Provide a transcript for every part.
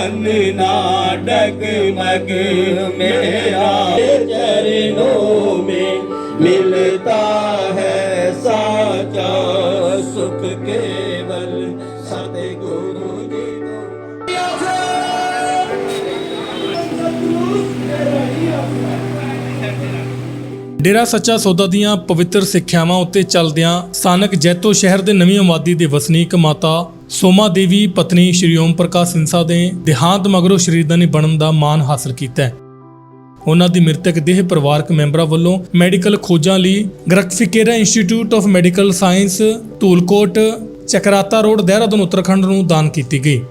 मन ना डगमग मेरा चरणों में मिलता है साचा सुख केवल सतगुरु जी को ਡੇਰਾ ਸੱਚਾ ਸੌਦਾ ਦੀਆਂ ਪਵਿੱਤਰ ਸਿੱਖਿਆਵਾਂ ਉੱਤੇ ਚੱਲਦਿਆਂ ਸਥਾਨਕ ਜੈਤੋ ਸ਼ਹਿਰ ਦੇ ਨਵੀਂ ਆਬਾਦੀ ਦੇ ਵਸਨੀਕ ਮਾਤਾ ਸੋਮਾ ਦੇਵੀ ਪਤਨੀ ਸ਼੍ਰੀ ਓਮ ਪ੍ਰਕਾਸ਼ ਸਿੰਸਾ ਦੇ ਦੇਹਾਂਤ ਮਗਰੋਂ ਸ਼ਰੀਰਦਾਨੀ ਬਣਨ ਦਾ ਮਾਣ ਹਾਸਲ ਕੀਤਾ ਹੈ। ਉਹਨਾਂ ਦੀ ਮ੍ਰਿਤਕ ਦੇਹ ਪਰਿਵਾਰਕ ਮੈਂਬਰਾਂ ਵੱਲੋਂ ਮੈਡੀਕਲ ਖੋਜਾਂ ਲਈ ਗ੍ਰਕਫਿਕੇਰਾ institute of medical science, Dhulkot, Chakrata road, Dehradun, Uttarakhand ਨੂੰ ਦਾਨ ਕੀਤੀ ਗਈ।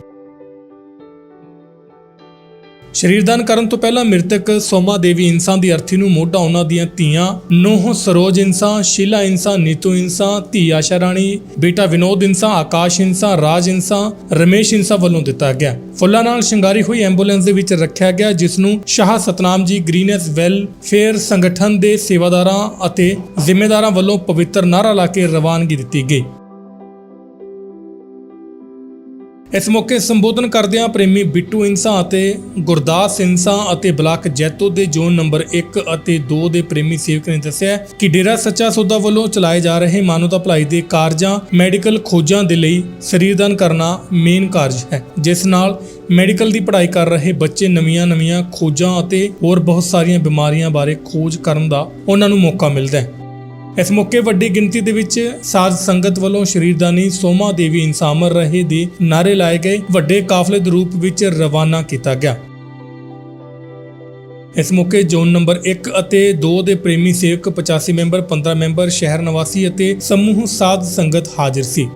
ਸ਼ਰੀਰਦਾਨ ਕਰਨ ਤੋਂ ਪਹਿਲਾਂ ਮ੍ਰਿਤਕ ਸੋਮਾ ਦੇਵੀ ਇਨਸਾਨ ਦੀ ਅਰਥੀ ਨੂੰ ਮੋਢਾ ਉਹਨਾਂ ਦੀਆਂ ਧੀਆਂ, ਨੋਹ, ਸਰੋਜ ਇਨਸਾਨ, ਸ਼ੀਲਾ ਇਨਸਾਨ, ਨੀਤੂ ਇਨਸਾਨ, ਧੀ ਆਸ਼ਾ ਰਾਣੀ, ਬੇਟਾ ਵਿਨੋਦ ਇਨਸਾਨ, ਆਕਾਸ਼ ਇਨਸਾਨ, ਰਾਜ ਇਨਸਾਨ, ਰਮੇਸ਼ ਇਨਸਾਨ ਵੱਲੋਂ ਦਿੱਤਾ ਗਿਆ। ਫੁੱਲਾਂ ਨਾਲ ਸ਼ਿੰਗਾਰੀ ਹੋਈ ਐਂਬੂਲੈਂਸ ਦੇ ਵਿੱਚ ਰੱਖਿਆ ਗਿਆ, ਜਿਸ ਨੂੰ ਸ਼ਾਹ ਸਤਨਾਮ ਜੀ ਗ੍ਰੀਨੈਸ ਵੈਲਫੇਅਰ ਸੰਗਠਨ ਦੇ ਸੇਵਾਦਾਰਾਂ ਅਤੇ ਜ਼ਿੰਮੇਦਾਰਾਂ ਵੱਲੋਂ ਪਵਿੱਤਰ ਨਾਰਾ ਲਾ ਕੇ ਰਵਾਨਗੀ ਦਿੱਤੀ ਗਈ। ਇਸ ਮੌਕੇ ਸੰਬੋਧਨ ਕਰਦਿਆਂ ਪ੍ਰੇਮੀ ਬਿੱਟੂ ਇੰਸਾ ਅਤੇ ਗੁਰਦਾਸ ਇੰਸਾ ਅਤੇ ਬਲਾਕ ਜੈਤੋ ਦੇ ਜ਼ੋਨ ਨੰਬਰ 1 ਅਤੇ 2 ਦੇ ਪ੍ਰੇਮੀ ਸੇਵਕ ਨੇ ਦੱਸਿਆ ਕਿ ਡੇਰਾ ਸੱਚਾ ਸੌਦਾ ਵੱਲੋਂ ਚਲਾਏ ਜਾ ਰਹੇ ਮਾਨਵਤਾ ਭਲਾਈ ਦੇ ਕਾਰਜਾਂ, ਮੈਡੀਕਲ ਖੋਜਾਂ ਦੇ ਲਈ ਸਰੀਰਦਾਨ ਕਰਨਾ ਮੇਨ ਕਾਰਜ ਹੈ। ਜਿਸ ਨਾਲ ਮੈਡੀਕਲ ਦੀ ਪੜ੍ਹਾਈ ਕਰ ਰਹੇ ਬੱਚੇ ਨਵੀਆਂ-ਨਵੀਆਂ ਖੋਜਾਂ ਅਤੇ ਹੋਰ ਬਹੁਤ ਸਾਰੀਆਂ ਬਿਮਾਰੀਆਂ ਬਾਰੇ ਖੋਜ ਕਰਨ ਦਾ ਉਹਨਾਂ ਨੂੰ ਮੌਕਾ ਮਿਲਦਾ ਹੈ। ਇਸ ਮੌਕੇ ਵੱਡੀ ਗਿਣਤੀ ਦੇ ਵਿੱਚ ਸਾਧ ਸੰਗਤ ਵੱਲੋਂ ਸ਼ਰੀਰਦਾਨੀ ਸੋਮਾ ਦੇਵੀ ਇਨਸਾਮਰ ਰਹੇ ਦੇ ਨਾਰੇ ਲਾਏ ਗਏ ਵੱਡੇ ਕਾਫਲੇ ਦੇ ਰੂਪ ਵਿੱਚ ਰਵਾਨਾ ਕੀਤਾ ਗਿਆ। ਇਸ ਮੌਕੇ ਜ਼ੋਨ ਨੰਬਰ 1 ਅਤੇ 2 ਦੇ ਪ੍ਰੇਮੀ ਸੇਵਕ 85 ਮੈਂਬਰ 15 ਮੈਂਬਰ, ਸ਼ਹਿਰ ਨਿਵਾਸੀ ਅਤੇ ਸਮੂਹ ਸਾਧ ਸੰਗਤ ਹਾਜ਼ਰ ਸੀ।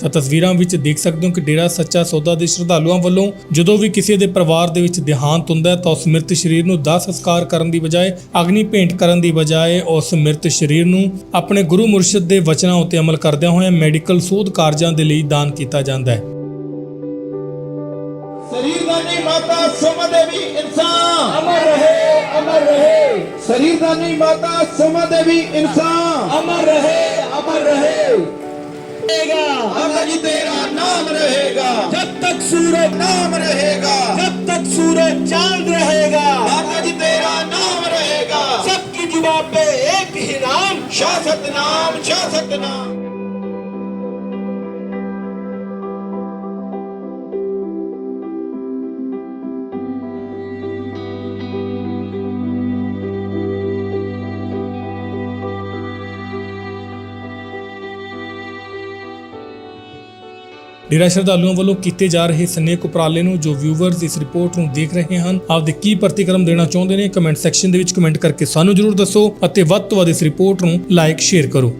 ਤਾਂ ਤਸਵੀਰਾਂ ਵਿੱਚ ਦੇਖ ਸਕਦੇ ਹੋ ਕਿ ਡੇਰਾ ਸੱਚਾ ਸੌਦਾ ਦੇ ਸ਼ਰਧਾਲੂਆਂ ਵੱਲੋਂ ਜਦੋਂ ਵੀ ਕਿਸੇ ਦੇ ਪਰਿਵਾਰ ਦੇ ਵਿੱਚ ਦੇਹਾਂਤ ਹੁੰਦਾ ਤਾਂ ਉਸ ਮ੍ਰਿਤ ਸਰੀਰ ਨੂੰ ਦਾਹ ਸੰਸਕਾਰ ਕਰਨ ਦੀ ਬਜਾਏ ਅਗਨੀ ਭੇਂਟ ਕਰਨ ਦੀ ਬਜਾਏ ਉਸ ਮ੍ਰਿਤ ਸਰੀਰ ਨੂੰ ਆਪਣੇ ਗੁਰੂ ਮੁਰਸ਼ਿਦ ਦੇ ਵਚਨਾਂ ਉਤੇ ਅਮਲ ਕਰਦਿਆਂ ਹੋਇਆਂ ਮੈਡੀਕਲ ਸੋਧ ਕਾਰਜਾਂ ਦੇ ਲਈ ਦਾਨ ਕੀਤਾ ਜਾਂਦਾ ਹੈ। ਸਰੀਰ ਦਾਨੀ ਮਾਤਾ ਸੋਮਾ ਦੇਵੀ ਇਨਸਾਨ। ਅਮਰ ਰਹੇ ਅਮਰ ਰਹੇ। ਸਰੀਰ ਦਾਨੀ ਮਾਤਾ ਸੋਮਾ ਦੇਵੀ ਇਨਸਾਨ। ਅਮਰ ਰਹੇ ਅਮਰ ਰਹੇ। रहे माता जी तेरा नाम रहेगा जब तक सूरज नाम रहेगा जब तक सूरज चांद रहेगा माता जी तेरा नाम रहेगा सबकी जुबा पे एक ही नाम शासक नाम शासक नाम ਡੇਰਾ ਸ਼ਰਧਾਲੂਆਂ ਵੱਲੋਂ ਕੀਤੇ ਜਾ ਰਹੇ ਸਨੇਕ ਉਪਰਾਲੇ ਨੂੰ ਜੋ ਵਿਊਵਰਸ ਇਸ ਰਿਪੋਰਟ ਨੂੰ ਦੇਖ ਰਹੇ ਹਨ, ਆਪਦੇ ਕੀ ਪ੍ਰਤੀਕਰਮ ਦੇਣਾ ਚਾਹੁੰਦੇ ਨੇ ਕਮੈਂਟ ਸੈਕਸ਼ਨ ਦੇ ਵਿੱਚ ਕਮੈਂਟ ਕਰਕੇ ਸਾਨੂੰ ਜਰੂਰ ਦੱਸੋ ਅਤੇ ਵੱਧ ਤੋਂ ਵੱਧ ਇਸ ਰਿਪੋਰਟ ਨੂੰ ਲਾਈਕ ਸ਼ੇਅਰ ਕਰੋ।